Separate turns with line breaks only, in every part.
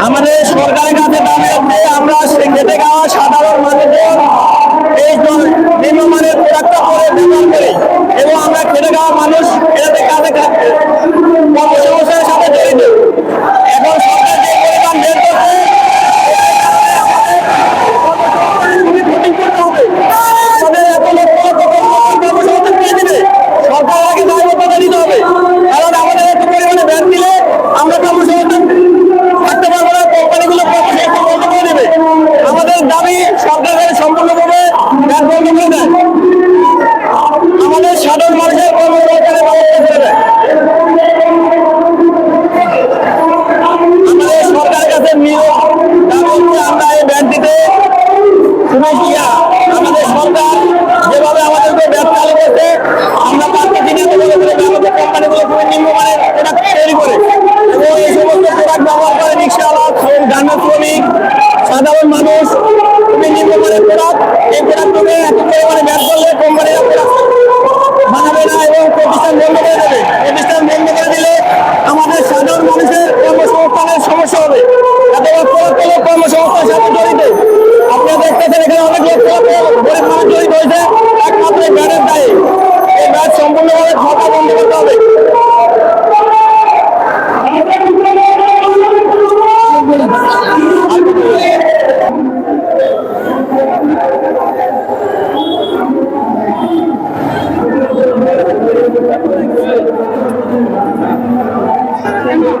আমাদের সরকারের কাছে দাবি আছে, আমরা খেটে খাওয়া সাধারণ মানুষের এই নিম্নমানের প্রোডাক্টটা করে ব্যবহার করি এবং আমরা খেটে খাওয়া মানুষ এটাতে কাজে কা- গ্রামের শ্রমিক, সাধারণ মানুষ খুবই নিম্নমানের এই প্রোডাক্টকে এত পরিমাণে ব্যাট করলে কোম্পানিরা বানাবে এবং প্রতিষ্ঠান বন্ধ প্রতিষ্ঠান বন্ধ করে দিলে আমাদের সাধারণ মানুষের কর্মসংস্থানের সমস্যা হবে। এত লক্ষ লক্ষ লোক কর্মসংস্থানের সাথে জড়িত। আপনারা দেখতেছেন এখানে অনেক লক্ষ লক্ষ হয়েছে। একমাত্র এই ব্যাটের দায়ে। এই ব্যাট সম্পূর্ণভাবে খাতা বন্ধ করতে হবে।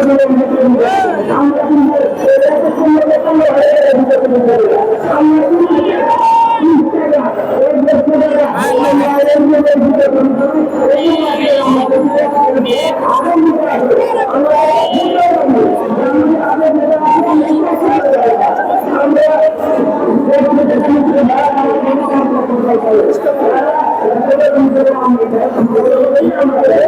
আমরা কিন্তু আমরা আমরা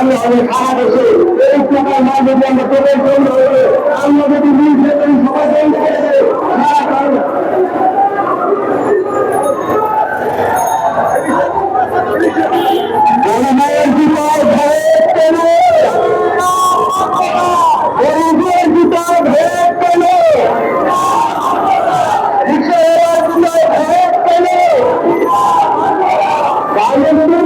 আমি অনেক খারাপ হচ্ছে এই টাকার মাধ্যমে আমরা প্রবেশ আমরা যদি নিজ সবাই